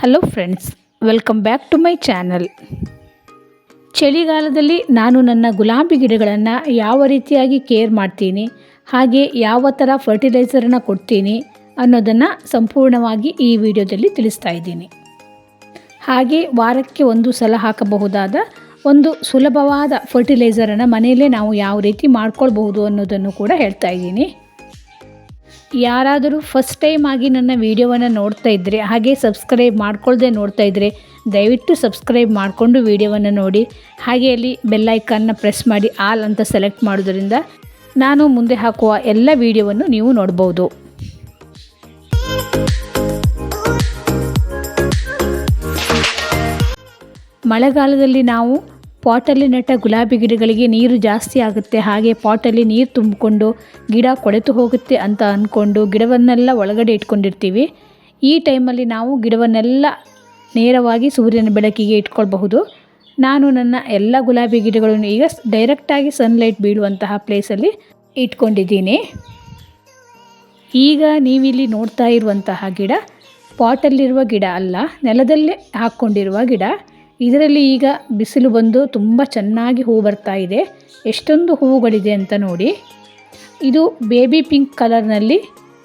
Hello friends welcome back to my channel ಚಳಿಗಾಲದಲ್ಲಿ ನಾನು ನನ್ನ ಗುಲಾಬಿ ಗಿಡಗಳನ್ನು ಯಾವ ರೀತಿಯಾಗಿ ಕೇರ್ ಮಾಡ್ತೀನಿ, ಹಾಗೆ ಯಾವ ಥರ ಫರ್ಟಿಲೈಸರನ್ನು ಕೊಡ್ತೀನಿ ಅನ್ನೋದನ್ನು ಸಂಪೂರ್ಣವಾಗಿ ಈ ವಿಡಿಯೋದಲ್ಲಿ ತಿಳಿಸ್ತಾ ಇದ್ದೀನಿ. ಹಾಗೆ ವಾರಕ್ಕೆ ಒಂದು ಸಲ ಹಾಕಬಹುದಾದ ಒಂದು ಸುಲಭವಾದ ಫರ್ಟಿಲೈಸರನ್ನು ಮನೆಯಲ್ಲೇ ನಾವು ಯಾವ ರೀತಿ ಮಾಡ್ಕೊಳ್ಬಹುದು ಅನ್ನೋದನ್ನು ಕೂಡ ಹೇಳ್ತಾ ಇದ್ದೀನಿ. ಯಾರಾದರೂ ಫಸ್ಟ್ ಟೈಮ್ ಆಗಿ ನನ್ನ ವೀಡಿಯೋವನ್ನು ನೋಡ್ತಾ ಇದ್ದರೆ ಹಾಗೆ ಸಬ್ಸ್ಕ್ರೈಬ್ ಮಾಡ್ಕೊಳ್ಳದೆ ನೋಡ್ತಾ ಇದ್ದರೆ ದಯವಿಟ್ಟು ಸಬ್ಸ್ಕ್ರೈಬ್ ಮಾಡಿಕೊಂಡು ವೀಡಿಯೋವನ್ನು ನೋಡಿ. ಹಾಗೆ ಅಲ್ಲಿ ಬೆಲ್ಲೈಕನ್ನ ಪ್ರೆಸ್ ಮಾಡಿ ಆಲ್ ಅಂತ ಸೆಲೆಕ್ಟ್ ಮಾಡೋದ್ರಿಂದ ನಾನು ಮುಂದೆ ಹಾಕುವ ಎಲ್ಲ ವೀಡಿಯೋವನ್ನು ನೀವು ನೋಡ್ಬೋದು. ಮಳೆಗಾಲದಲ್ಲಿ ನಾವು ಪಾಟಲ್ಲಿ ನೆಟ್ಟ ಗುಲಾಬಿ ಗಿಡಗಳಿಗೆ ನೀರು ಜಾಸ್ತಿ ಆಗುತ್ತೆ, ಹಾಗೆ ಪಾಟಲ್ಲಿ ನೀರು ತುಂಬಿಕೊಂಡು ಗಿಡ ಕೊಳೆತು ಹೋಗುತ್ತೆ ಅಂತ ಅಂದ್ಕೊಂಡು ಗಿಡವನ್ನೆಲ್ಲ ಒಳಗಡೆ ಇಟ್ಕೊಂಡಿರ್ತೀವಿ. ಈ ಟೈಮಲ್ಲಿ ನಾವು ಗಿಡವನ್ನೆಲ್ಲ ನೇರವಾಗಿ ಸೂರ್ಯನ ಬೆಳಕಿಗೆ ಇಟ್ಕೊಳ್ಬಹುದು. ನಾನು ನನ್ನ ಎಲ್ಲ ಗುಲಾಬಿ ಗಿಡಗಳನ್ನು ಈಗ ಡೈರೆಕ್ಟಾಗಿ ಸನ್ಲೈಟ್ ಬೀಳುವಂತಹ ಪ್ಲೇಸಲ್ಲಿ ಇಟ್ಕೊಂಡಿದ್ದೀನಿ. ಈಗ ನೀವಿಲ್ಲಿ ನೋಡ್ತಾ ಇರುವಂತಹ ಗಿಡ ಪಾಟಲ್ಲಿರುವ ಗಿಡ ಅಲ್ಲ, ನೆಲದಲ್ಲೇ ಹಾಕ್ಕೊಂಡಿರುವ ಗಿಡ. ಇದರಲ್ಲಿ ಈಗ ಬಿಸಿಲು ಬಂದು ತುಂಬ ಚೆನ್ನಾಗಿ ಹೂ ಬರ್ತಾ ಇದೆ. ಎಷ್ಟೊಂದು ಹೂವುಗಳಿದೆ ಅಂತ ನೋಡಿ. ಇದು ಬೇಬಿ ಪಿಂಕ್ ಕಲರ್ನಲ್ಲಿ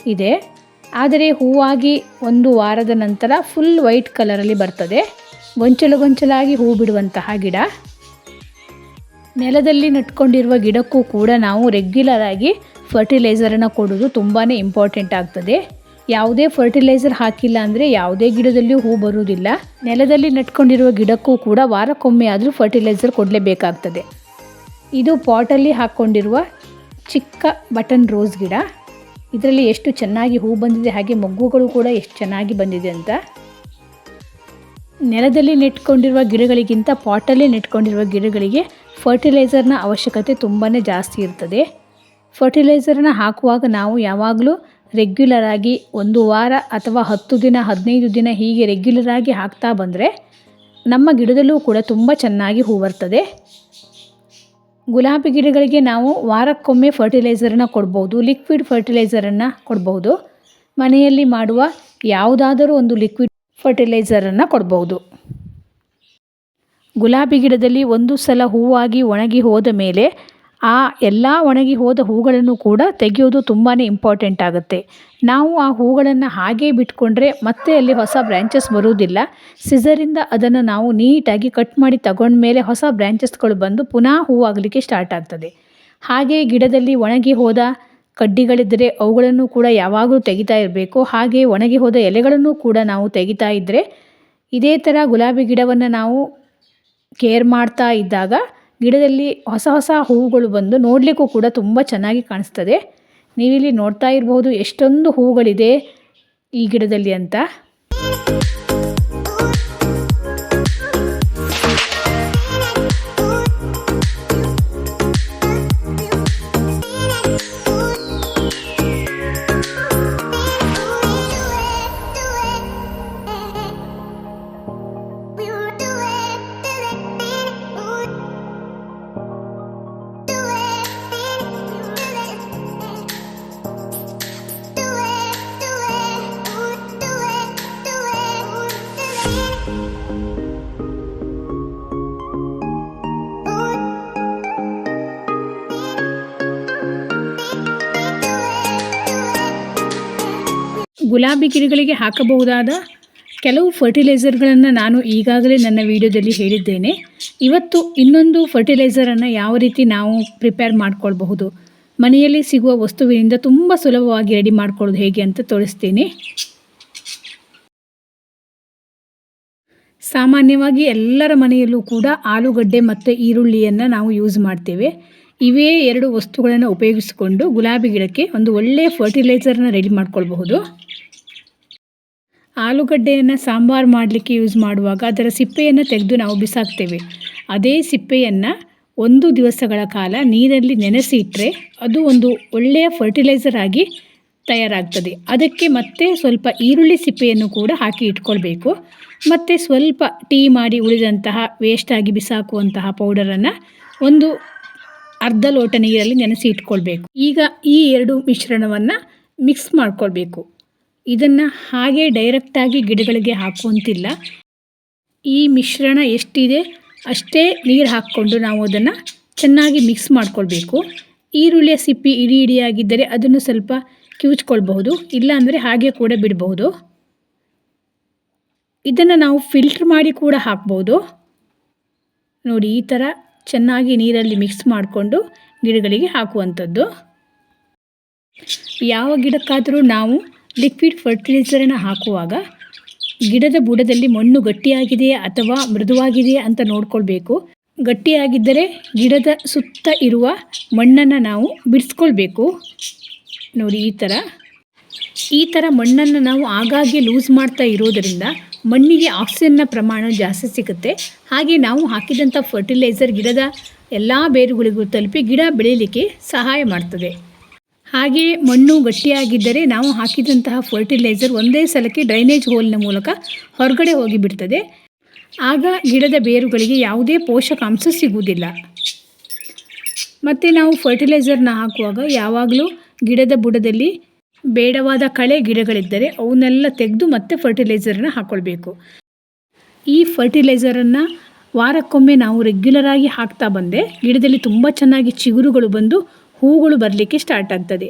ಇದೆ. ಆದರೆ ಹೂವಾಗಿ ಒಂದು ವಾರದ ನಂತರ ಫುಲ್ ವೈಟ್ ಕಲರಲ್ಲಿ ಬರ್ತದೆ. ಗೊಂಚಲು ಗೊಂಚಲಾಗಿ ಹೂ ಬಿಡುವಂತಹ ಗಿಡ. ನೆಲದಲ್ಲಿ ನಟ್ಕೊಂಡಿರುವ ಗಿಡಕ್ಕೂ ಕೂಡ ನಾವು ರೆಗ್ಯುಲರ್ ಆಗಿ ಫರ್ಟಿಲೈಸರನ್ನು ಕೊಡೋದು ತುಂಬಾ ಇಂಪಾರ್ಟೆಂಟ್ ಆಗ್ತದೆ. ಯಾವುದೇ ಫರ್ಟಿಲೈಸರ್ ಹಾಕಿಲ್ಲ ಅಂದರೆ ಯಾವುದೇ ಗಿಡದಲ್ಲಿಯೂ ಹೂ ಬರುವುದಿಲ್ಲ. ನೆಲದಲ್ಲಿ ನೆಟ್ಕೊಂಡಿರುವ ಗಿಡಕ್ಕೂ ಕೂಡ ವಾರಕ್ಕೊಮ್ಮೆ ಆದರೂ ಫರ್ಟಿಲೈಸರ್ ಕೊಡಲೇಬೇಕಾಗ್ತದೆ. ಇದು ಪಾಟಲ್ಲಿ ಹಾಕ್ಕೊಂಡಿರುವ ಚಿಕ್ಕ ಬಟನ್ ರೋಸ್ ಗಿಡ. ಇದರಲ್ಲಿ ಎಷ್ಟು ಚೆನ್ನಾಗಿ ಹೂ ಬಂದಿದೆ, ಹಾಗೆ ಮೊಗ್ಗುಗಳು ಕೂಡ ಎಷ್ಟು ಚೆನ್ನಾಗಿ ಬಂದಿದೆ ಅಂತ. ನೆಲದಲ್ಲಿ ನೆಟ್ಕೊಂಡಿರುವ ಗಿಡಗಳಿಗಿಂತ ಪಾಟಲ್ಲಿ ನೆಟ್ಕೊಂಡಿರುವ ಗಿಡಗಳಿಗೆ ಫರ್ಟಿಲೈಸರ್ನ ಅವಶ್ಯಕತೆ ತುಂಬಾ ಜಾಸ್ತಿ ಇರ್ತದೆ. ಫರ್ಟಿಲೈಸರ್ನ ಹಾಕುವಾಗ ನಾವು ಯಾವಾಗಲೂ ರೆಗ್ಯುಲರ್ ಆಗಿ ಒಂದು ವಾರ ಅಥವಾ ಹತ್ತು ದಿನ, ಹದಿನೈದು ದಿನ ಹೀಗೆ ರೆಗ್ಯುಲರ್ ಆಗಿ ಹಾಕ್ತಾ ಬಂದರೆ ನಮ್ಮ ಗಿಡದಲ್ಲೂ ಕೂಡ ತುಂಬ ಚೆನ್ನಾಗಿ ಹೂ ಬರ್ತದೆ. ಗುಲಾಬಿ ಗಿಡಗಳಿಗೆ ನಾವು ವಾರಕ್ಕೊಮ್ಮೆ ಫರ್ಟಿಲೈಸರನ್ನು ಕೊಡ್ಬೋದು ಲಿಕ್ವಿಡ್ ಫರ್ಟಿಲೈಸರನ್ನು ಕೊಡ್ಬೋದು. ಮನೆಯಲ್ಲಿ ಮಾಡುವ ಯಾವುದಾದರೂ ಒಂದು ಲಿಕ್ವಿಡ್ ಫರ್ಟಿಲೈಸರನ್ನು ಕೊಡ್ಬೋದು. ಗುಲಾಬಿ ಗಿಡದಲ್ಲಿ ಒಂದು ಸಲ ಹೂವಾಗಿ ಒಣಗಿ ಹೋದ ಮೇಲೆ ಆ ಎಲ್ಲ ಒಣಗಿ ಹೋದ ಹೂಗಳನ್ನು ಕೂಡ ತೆಗೆಯೋದು ತುಂಬಾ ಇಂಪಾರ್ಟೆಂಟ್ ಆಗುತ್ತೆ. ನಾವು ಆ ಹೂಗಳನ್ನು ಹಾಗೇ ಬಿಟ್ಕೊಂಡ್ರೆ ಮತ್ತೆ ಅಲ್ಲಿ ಹೊಸ ಬ್ರ್ಯಾಂಚಸ್ ಬರುವುದಿಲ್ಲ. ಸಿಸರಿಂದ ಅದನ್ನು ನಾವು ನೀಟಾಗಿ ಕಟ್ ಮಾಡಿ ತಗೊಂಡ್ಮೇಲೆ ಹೊಸ ಬ್ರ್ಯಾಂಚಸ್ಗಳು ಬಂದು ಪುನಃ ಹೂವಾಗಲಿಕ್ಕೆ ಸ್ಟಾರ್ಟ್ ಆಗ್ತದೆ. ಹಾಗೆ ಗಿಡದಲ್ಲಿ ಒಣಗಿ ಹೋದ ಕಡ್ಡಿಗಳಿದ್ದರೆ ಅವುಗಳನ್ನು ಕೂಡ ಯಾವಾಗಲೂ ತೆಗಿತಾ ಇರಬೇಕು. ಹಾಗೆ ಒಣಗಿ ಹೋದ ಎಲೆಗಳನ್ನು ಕೂಡ ನಾವು ತೆಗಿತಾ ಇದ್ದರೆ ಇದೇ ಥರ ಗುಲಾಬಿ ಗಿಡವನ್ನು ನಾವು ಕೇರ್ ಮಾಡ್ತಾ ಇದ್ದಾಗ ಗಿಡದಲ್ಲಿ ಹೊಸ ಹೊಸ ಹೂವುಗಳು ಬಂದು ನೋಡಲಿಕ್ಕೂ ಕೂಡ ತುಂಬ ಚೆನ್ನಾಗಿ ಕಾಣಿಸ್ತದೆ. ನೀವಿಲ್ಲಿ ನೋಡ್ತಾ ಇರಬಹುದು ಎಷ್ಟೊಂದು ಹೂವುಗಳಿದೆ ಈ ಗಿಡದಲ್ಲಿ ಅಂತ. ಗುಲಾಬಿ ಗಿಡಗಳಿಗೆ ಹಾಕಬಹುದಾದ ಕೆಲವು ಫರ್ಟಿಲೈಸರ್ಗಳನ್ನು ನಾನು ಈಗಾಗಲೇ ನನ್ನ ವಿಡಿಯೋದಲ್ಲಿ ಹೇಳಿದ್ದೇನೆ. ಇವತ್ತು ಇನ್ನೊಂದು ಫರ್ಟಿಲೈಸರನ್ನು ಯಾವ ರೀತಿ ನಾವು ಪ್ರಿಪೇರ್ ಮಾಡ್ಕೊಳ್ಬಹುದು, ಮನೆಯಲ್ಲಿ ಸಿಗುವ ವಸ್ತುವಿನಿಂದ ತುಂಬ ಸುಲಭವಾಗಿ ರೆಡಿ ಮಾಡ್ಕೊಳ್ಳೋದು ಹೇಗೆ ಅಂತ ತೋರಿಸ್ತೀನಿ. ಸಾಮಾನ್ಯವಾಗಿ ಎಲ್ಲರ ಮನೆಯಲ್ಲೂ ಕೂಡ ಆಲೂಗಡ್ಡೆ ಮತ್ತು ಈರುಳ್ಳಿಯನ್ನು ನಾವು ಯೂಸ್ ಮಾಡ್ತೇವೆ. ಇವೇ ಎರಡು ವಸ್ತುಗಳನ್ನು ಉಪಯೋಗಿಸಿಕೊಂಡು ಗುಲಾಬಿ ಗಿಡಕ್ಕೆ ಒಂದು ಒಳ್ಳೆಯ ಫರ್ಟಿಲೈಸರ್ನ ರೆಡಿ ಮಾಡ್ಕೊಳ್ಬಹುದು. ಆಲೂಗಡ್ಡೆಯನ್ನು ಸಾಂಬಾರು ಮಾಡಲಿಕ್ಕೆ ಯೂಸ್ ಮಾಡುವಾಗ ಅದರ ಸಿಪ್ಪೆಯನ್ನು ತೆಗೆದು ನಾವು ಬಿಸಾಕ್ತೇವೆ. ಅದೇ ಸಿಪ್ಪೆಯನ್ನು ಒಂದು ದಿವಸಗಳ ಕಾಲ ನೀರಲ್ಲಿ ನೆನೆಸಿ ಇಟ್ಟರೆ ಅದು ಒಂದು ಒಳ್ಳೆಯ ಫರ್ಟಿಲೈಸರ್ ಆಗಿ ತಯಾರಾಗ್ತದೆ. ಅದಕ್ಕೆ ಮತ್ತೆ ಸ್ವಲ್ಪ ಈರುಳ್ಳಿ ಸಿಪ್ಪೆಯನ್ನು ಕೂಡ ಹಾಕಿ ಇಟ್ಕೊಳ್ಬೇಕು. ಮತ್ತು ಸ್ವಲ್ಪ ಟೀ ಮಾಡಿ ಉಳಿದಂತಹ ವೇಸ್ಟಾಗಿ ಬಿಸಾಕುವಂತಹ ಪೌಡರನ್ನು ಒಂದು ಅರ್ಧ ಲೋಟ ನೀರಲ್ಲಿ ನೆನೆಸಿ ಇಟ್ಕೊಳ್ಬೇಕು. ಈಗ ಈ ಎರಡು ಮಿಶ್ರಣವನ್ನು ಮಿಕ್ಸ್ ಮಾಡ್ಕೊಳ್ಬೇಕು. ಇದನ್ನು ಹಾಗೆ ಡೈರೆಕ್ಟಾಗಿ ಗಿಡಗಳಿಗೆ ಹಾಕುವಂತಿಲ್ಲ. ಈ ಮಿಶ್ರಣ ಎಷ್ಟಿದೆ ಅಷ್ಟೇ ನೀರು ಹಾಕ್ಕೊಂಡು ನಾವು ಅದನ್ನು ಚೆನ್ನಾಗಿ ಮಿಕ್ಸ್ ಮಾಡ್ಕೊಳ್ಬೇಕು. ಈರುಳ್ಳಿಯ ಸಿಪ್ಪಿ ಇಡಿ ಇಡಿಯಾಗಿದ್ದರೆ ಅದನ್ನು ಸ್ವಲ್ಪ ಕಿವುಚ್ಕೊಳ್ಬಹುದು, ಇಲ್ಲಾಂದರೆ ಹಾಗೆ ಕೂಡ ಬಿಡಬಹುದು. ಇದನ್ನು ನಾವು ಫಿಲ್ಟ್ರ್ ಮಾಡಿ ಕೂಡ ಹಾಕ್ಬೋದು. ನೋಡಿ, ಈ ಥರ ಚೆನ್ನಾಗಿ ನೀರಲ್ಲಿ ಮಿಕ್ಸ್ ಮಾಡಿಕೊಂಡು ಗಿಡಗಳಿಗೆ ಹಾಕುವಂಥದ್ದು. ಯಾವ ಗಿಡಕ್ಕಾದರೂ ನಾವು ಲಿಕ್ವಿಡ್ ಫರ್ಟಿಲೈಸರನ್ನು ಹಾಕುವಾಗ ಗಿಡದ ಬುಡದಲ್ಲಿ ಮಣ್ಣು ಗಟ್ಟಿಯಾಗಿದೆಯೇ ಅಥವಾ ಮೃದುವಾಗಿದೆಯೇ ಅಂತ ನೋಡ್ಕೊಳ್ಬೇಕು. ಗಟ್ಟಿಯಾಗಿದ್ದರೆ ಗಿಡದ ಸುತ್ತ ಇರುವ ಮಣ್ಣನ್ನು ನಾವು ಬಿಡಿಸ್ಕೊಳ್ಬೇಕು. ನೋಡಿ ಈ ಥರ ಈ ಥರ ಮಣ್ಣನ್ನು ನಾವು ಆಗಾಗ್ಗೆ ಲೂಸ್ ಮಾಡ್ತಾ ಇರೋದರಿಂದ ಮಣ್ಣಿಗೆ ಆಕ್ಸಿಜನ್ನ ಪ್ರಮಾಣ ಜಾಸ್ತಿ ಸಿಗುತ್ತೆ. ಹಾಗೆ ನಾವು ಹಾಕಿದಂಥ ಫರ್ಟಿಲೈಸರ್ ಗಿಡದ ಎಲ್ಲ ಬೇರುಗಳಿಗೂ ತಲುಪಿ ಗಿಡ ಬೆಳೀಲಿಕ್ಕೆ ಸಹಾಯ ಮಾಡ್ತದೆ. ಹಾಗೆಯೇ ಮಣ್ಣು ಗಟ್ಟಿಯಾಗಿದ್ದರೆ ನಾವು ಹಾಕಿದಂತಹ ಫರ್ಟಿಲೈಸರ್ ಒಂದೇ ಸಲಕ್ಕೆ ಡ್ರೈನೇಜ್ ಹೋಲ್ನ ಮೂಲಕ ಹೊರಗಡೆ ಹೋಗಿಬಿಡ್ತದೆ ಆಗ ಗಿಡದ ಬೇರುಗಳಿಗೆ ಯಾವುದೇ ಪೋಷಕಾಂಶ ಸಿಗುವುದಿಲ್ಲ. ಮತ್ತು ನಾವು ಫರ್ಟಿಲೈಸರ್ನ ಹಾಕುವಾಗ ಯಾವಾಗಲೂ ಗಿಡದ ಬುಡದಲ್ಲಿ ಬೇಡವಾದ ಕಳೆ ಗಿಡಗಳಿದ್ದರೆ ಅವನ್ನೆಲ್ಲ ತೆಗೆದು ಮತ್ತೆ ಫರ್ಟಿಲೈಸರನ್ನು ಹಾಕ್ಕೊಳ್ಬೇಕು ಈ ಫರ್ಟಿಲೈಸರನ್ನು ವಾರಕ್ಕೊಮ್ಮೆ ನಾವು ರೆಗ್ಯುಲರಾಗಿ ಹಾಕ್ತಾ ಬಂದೆ ಗಿಡದಲ್ಲಿ ತುಂಬ ಚೆನ್ನಾಗಿ ಚಿಗುರುಗಳು ಬಂದು ಹೂಗಳು ಬರಲಿಕ್ಕೆ ಸ್ಟಾರ್ಟ್ ಆಗ್ತದೆ.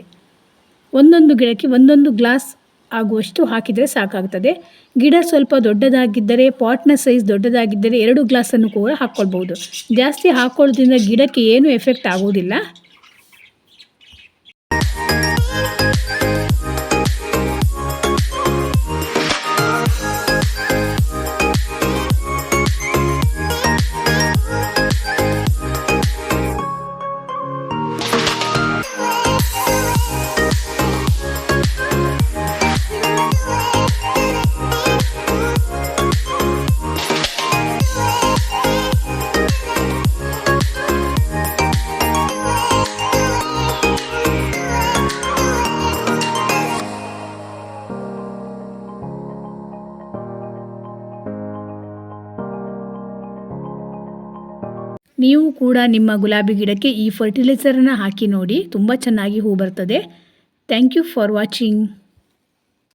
ಒಂದೊಂದು ಗಿಡಕ್ಕೆ ಒಂದೊಂದು ಗ್ಲಾಸ್ ಆಗುವಷ್ಟು ಹಾಕಿದರೆ ಸಾಕಾಗ್ತದೆ. ಗಿಡ ಸ್ವಲ್ಪ ದೊಡ್ಡದಾಗಿದ್ದರೆ ಪಾಟ್ನ ಸೈಜ್ ದೊಡ್ಡದಾಗಿದ್ದರೆ ಎರಡು ಗ್ಲಾಸನ್ನು ಕೂಡ ಹಾಕ್ಕೊಳ್ಬೋದು ಜಾಸ್ತಿ ಹಾಕ್ಕೊಳ್ಳೋದ್ರಿಂದ ಗಿಡಕ್ಕೆ ಏನೂ ಎಫೆಕ್ಟ್ ಆಗೋದಿಲ್ಲ ನೀವು ಕೂಡ ನಿಮ್ಮ ಗುಲಾಬಿ ಗಿಡಕ್ಕೆ ಈ ಫರ್ಟಿಲೈಸರನ್ನು ಹಾಕಿ ನೋಡಿ, ತುಂಬ ಚೆನ್ನಾಗಿ ಹೂ ಬರ್ತದೆ. Thank you for watching